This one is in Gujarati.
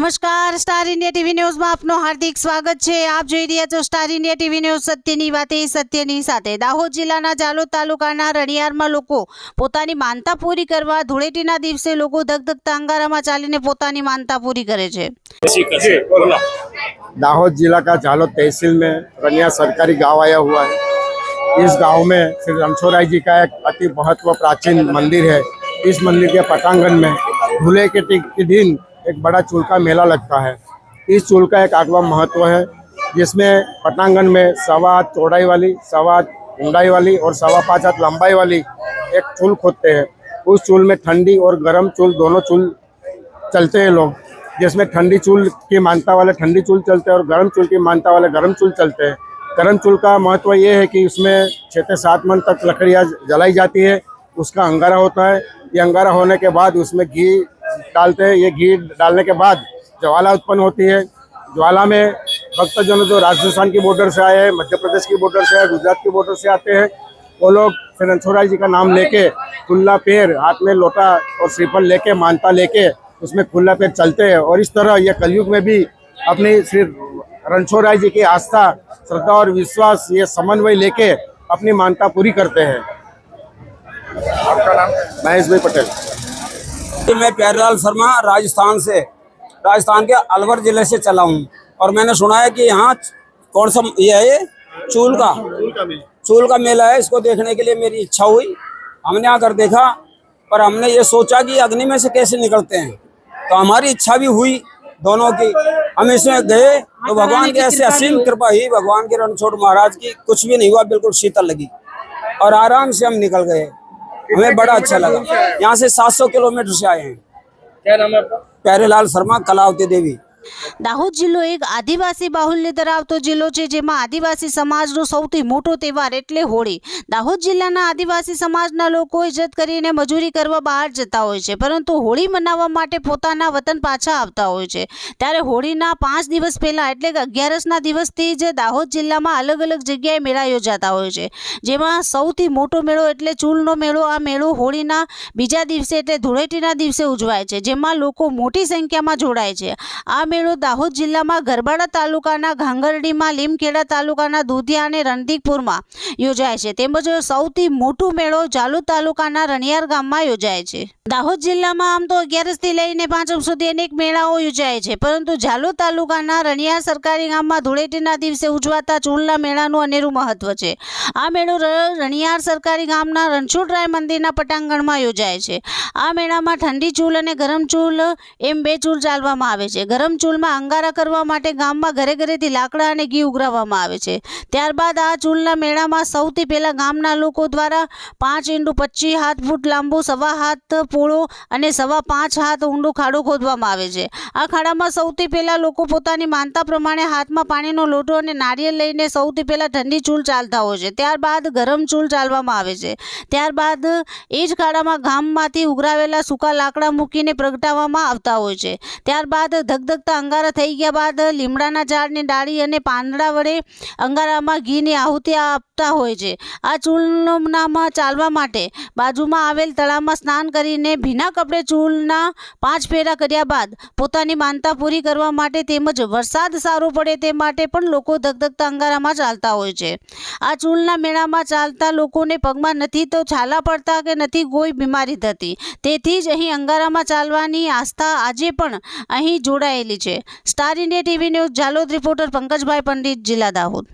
નમસ્કાર સ્ટાર ઇન્ડિયા ટીવી ન્યૂઝમાં આપનું હાર્દિક સ્વાગત છે આપ જોઈ રહ્યા છો સ્ટાર ઇન્ડિયા ટીવી ન્યૂઝ સત્યની વાતે સત્યની સાથે દાહોદ જિલ્લાના જાલોદ તાલુકાના રણિયારમાં લોકો પોતાની માનતા પૂરી કરવા ધૂળેટીના દિવસે લોકો ધગધગતા અંગારામાં ચાલીને પોતાની માનતા પૂરી કરે છે दाहोद जिला का झालोद तहसील में रनिया सरकारी गांव आया हुआ है इस गांव में श्री रणछोड़राय जी का एक अति महत्व प्राचीन मंदिर है इस मंदिर के पटांगण में धूले के टिक के दिन एक बड़ा चूल का मेला लगता है। इस चूल का एक आगवा महत्व है, जिसमें पटांगन में सवा चौड़ाई वाली, सवा ऊंडाई वाली और सवा पाँच हाथ लंबाई वाली एक चूल खोदते हैं। उस चूल में ठंडी और गर्म चूल दोनों चूल चलते हैं लोग, जिसमें ठंडी चूल की मानता वाले ठंडी चूल चलते हैं और गर्म चूल की मानता वाले गर्म चूल चलते हैं। गर्म चूल का महत्व ये है कि उसमें छः से सात मन तक लकड़ियाँ जलाई जाती है, उसका अंगारा होता है। ये अंगारा होने के बाद उसमें घी डालते हैं, ये घी डालने के बाद ज्वाला उत्पन्न होती है। ज्वाला में भक्तजन जो राजस्थान की बॉर्डर से आए हैं, मध्य प्रदेश की बॉर्डर से आए, गुजरात की बॉर्डर से आते हैं, वो लोग फिर जी का नाम लेके खुला पैर हाथ में लोटा और श्रीफल लेके मानता लेके उसमें खुला पैर चलते हैं। और इस तरह ये कलयुग में भी अपनी श्री रणछोड़राय जी की आस्था, श्रद्धा और विश्वास, ये समन्वय लेके अपनी मानता पूरी करते हैं। आपका नाम? महेश भाई पटेल। कि मैं प्यारेलाल शर्मा राजस्थान से राजस्थान के अलवर ज़िले से चला हूँ। और मैंने सुना है कि यहाँ कौन सा ये है ये? चूल का। चूल का मेला है इसको देखने के लिए मेरी इच्छा हुई। हमने आकर देखा पर हमने ये सोचा कि अग्नि में से कैसे निकलते हैं? तो हमारी इच्छा भी हुई दोनों की। हम इसमें गए तो भगवान की ऐसे असीम कृपा हुई। भगवान के रणछोड़ महाराज की कुछ भी नहीं हुआ बिल्कुल शीतल लगी। और आराम से हम निकल गए। हमें बड़ा अच्छा लगा यहाँ से 700 किलोमीटर से आए हैं क्या नाम है आपका प्यारेलाल शर्मा कलावती देवी દાહોદ જિલ્લો એક આદિવાસી બાહુલ્ય ધરાવતો જિલ્લો છે, જેમાં આદિવાસી સમાજનો સૌથી મોટો તહેવાર એટલે હોળી. દાહોદ જિલ્લાના આદિવાસી સમાજના લોકો ઇજ્જત કરીને મજૂરી કરવા બહાર જતા હોય છે, પરંતુ હોળી મનાવવા માટે પોતાના વતન પાછા આવતા હોય છે. ત્યારે હોળીના પાંચ દિવસ પહેલાં એટલે કે અગિયારસના દિવસથી જ દાહોદ જિલ્લામાં અલગ અલગ જગ્યાએ મેળા યોજાતા હોય છે. જેમાં સૌથી મોટો મેળો એટલે ચૂલનો મેળો, આ મેળો હોળીના બીજા દિવસે એટલે ધૂળેટીના દિવસે ઉજવાય છે, જેમાં લોકો મોટી સંખ્યામાં જોડાય છે. આ મેળો દાહોદ જિલ્લામાં ગરબાડા તાલુકાના ઘાંગરડીમાં, લીમખેડા તાલુકાના દુધિયા અને રણદીકપુરમાં યોજાય છે. તેમજ સૌથી મોટો મેળો જાલુ તાલુકાના રણિયાર ગામમાં યોજાય છે. દાહોદ જિલ્લામાં આમ તો અગિયારસથી લઈને પાંચમ સુધી અનેક મેળાઓ યોજાય છે. પરંતુ જાલોદ તાલુકાના રણિયાર સરકારી ગામમાં ધૂળેટીના દિવસે ઉજવાતા ચૂલના મેળાનું અનેરું મહત્વ છે. આ મેળો રણિયાર સરકારી ગામના રણછોડરાય મંદિરના પટાંગણમાં યોજાય છે. આ મેળામાં ઠંડી ચૂલ અને ગરમ ચૂલ એમ બે ચૂલ ચાલવામાં આવે છે. ગરમ ચૂલમાં અંગારા કરવા માટે ગામમાં ઘરે ઘરેથી લાકડા અને ઘી ઉઘરાવવામાં આવે છે. ત્યારબાદ આ ચૂલના મેળામાં સૌથી પહેલાં ગામના લોકો દ્વારા પાંચ ઇંડું પચીસ હાથ ફૂટ લાંબુ, સવા હાથ પોળો અને સવા પાંચ હાથ ઊંડું ખાડો ખોદવામાં આવે છે. આ ખાડામાં સૌથી પહેલાં લોકો પોતાની માનતા પ્રમાણે હાથમાં પાણીનો લોટો અને નારિયેળ લઈને સૌથી પહેલાં ઠંડી ચૂલ ચાલતા હોય છે. ત્યારબાદ ગરમ ચૂલ ચાલવામાં આવે છે. ત્યારબાદ એ જ ખાડામાં ગામમાંથી ઉઘરાવેલા સૂકા લાકડા મૂકીને પ્રગટાવવામાં આવતા હોય છે. ત્યારબાદ ધગધગતા અંગારા થઈ ગયા બાદ લીમડાના ઝાડની ડાળી અને પાંદડા વડે અંગારામાં ઘીની આહુતિ આપતા હોય છે. આ ચૂલનામાં ચાલવા માટે બાજુમાં આવેલ તળાવમાં સ્નાન કરીને ભીના કપડે ચૂલના પાંચ ફેરા કર્યા બાદ પોતાની માનતા પૂરી કરવા માટે તેમજ વરસાદ સારો પડે તે માટે પણ લોકો ધગધગતા અંગારામાં ચાલતા હોય છે. આ ચૂલના મેળામાં ચાલતા લોકોને પગમાં નથી તો છાલા પડતા કે નથી કોઈ બીમારી થતી. તેથી જ અહીં અંગારામાં ચાલવાની આસ્થા આજે પણ અહીં જોડાયેલી છે. Star India TV news Jhalod reporter Pankajbhai Pandit જિલ્લા દાહોદ.